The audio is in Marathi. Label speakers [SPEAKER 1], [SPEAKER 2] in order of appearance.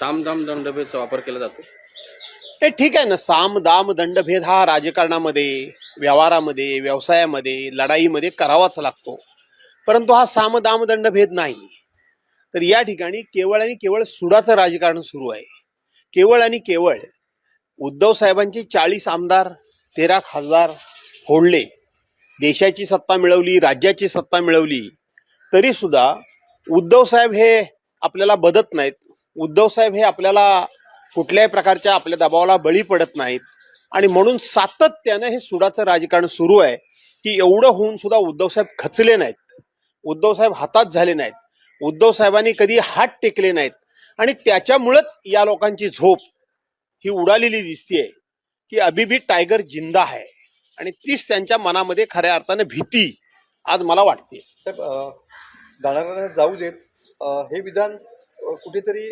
[SPEAKER 1] साम दाम दंडभेदचा वापर केला जातो.
[SPEAKER 2] हे ठीक आहे ना. साम दाम दंडभेद हा राजकारणामध्ये व्यवहारामध्ये व्यवसायामध्ये लढाईमध्ये करावाच लागतो. परंतु हा साम दाम दंडभेद नाही. तर या ठिकाणी केवळ आणि केवळ सुडाचं राजकारण सुरू आहे. केवळ आणि केवळ उद्धव साहेबांचे चाळीस आमदार तेरा खासदार फोडले. देशाची सत्ता मिळवली राज्याची सत्ता मिळवली. तरीसुद्धा उद्धव साहेब हे आपल्याला बदत नाहीत. उद्धव साहेब हे आपल्याला कुठल्याही प्रकारच्या आपल्या दबावाला बळी पडत नाहीत. आणि म्हणून सातत्यानं हे सुडाचं राजकारण सुरू आहे की एवढं होऊन सुद्धा उद्धव साहेब खचले नाहीत. उद्धव साहेब हातात झाले नाहीत. उद्धव साहेबांनी कधी हात टेकले नाहीत. आणि त्याच्यामुळंच या लोकांची झोप ही उडालेली दिसतीये की अभिबी टायगर जिंदा आहे. आणि तीच त्यांच्या मनामध्ये खऱ्या अर्थाने भीती आज मला वाटते.
[SPEAKER 3] साहेब जाणाऱ्यांना जाऊ देत. हे विधान कुठेतरी